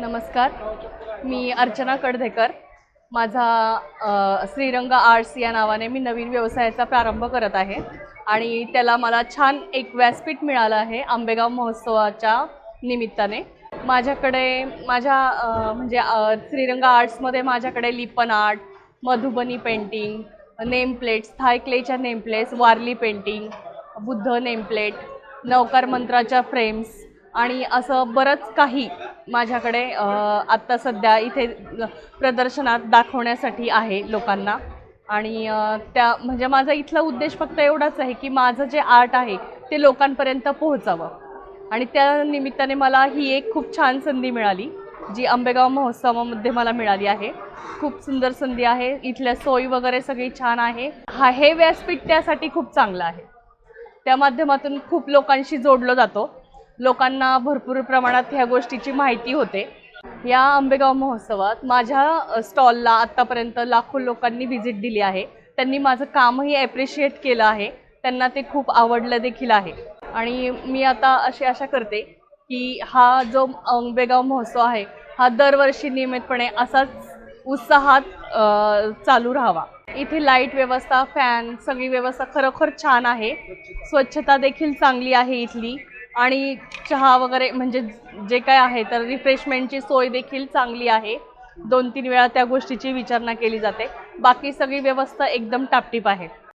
नमस्कार. मी अर्चना कडधेकर. माझा श्रीरंग आर्ट्स या नावाने मी नवीन व्यवसायाचा प्रारंभ करत आहे. आणि त्याला मला छान एक व्यासपीठ मिळालं आहे आंबेगाव महोत्सवाच्या निमित्ताने. माझ्याकडे माझ्या म्हणजे श्रीरंग आर्ट्समध्ये माझ्याकडे Lippan art Madhubani painting name plates Thai क्लेच्या nameplates Warli painting Buddha nameplate Navkar मंत्राच्या frames आणि असं बरंच काही माझ्याकडे आत्ता सध्या इथे प्रदर्शनात दाखवण्यासाठी आहे लोकांना. आणि त्या म्हणजे माझा इथला उद्देश फक्त एवढाच आहे की माझं जे आर्ट आहे ते लोकांपर्यंत पोहोचावं. आणि त्या निमित्ताने मला ही एक खूप छान संधी मिळाली जी आंबेगाव महोत्सवामध्ये मला मिळाली आहे. खूप सुंदर संधी आहे इथल्या सोयी वगैरे सगळी छान आहे. हा हे व्यासपीठ त्यासाठी खूप चांगलं आहे. त्या माध्यमातून खूप लोकांशी जोडलो जातो. लोकांना भरपूर प्रमाणात ह्या गोष्टीची माहिती होते. या आंबेगाव महोत्सवात माझ्या स्टॉलला आत्तापर्यंत लाखो लोकांनी व्हिजिट दिली आहे. त्यांनी माझं कामही ॲप्रिशिएट केलं आहे. त्यांना ते खूप आवडलं देखील आहे. आणि मी आता अशी आशा करते की हा जो आंबेगाव महोत्सव आहे हा दरवर्षी नियमितपणे असाच उत्साहात चालू राहावा. इथे लाइट व्यवस्था फॅन सगळी व्यवस्था खरोखर छान आहे. स्वच्छता देखील चांगली आहे इथली. आणि चहा वगैरे म्हणजे जे काय आहे तर रिफ्रेशमेंटची सोय देखील चांगली आहे. दोन तीन वेळा त्या गोष्टीची विचारणा केली जाते. बाकी सगळी व्यवस्था एकदम टापटीप आहे.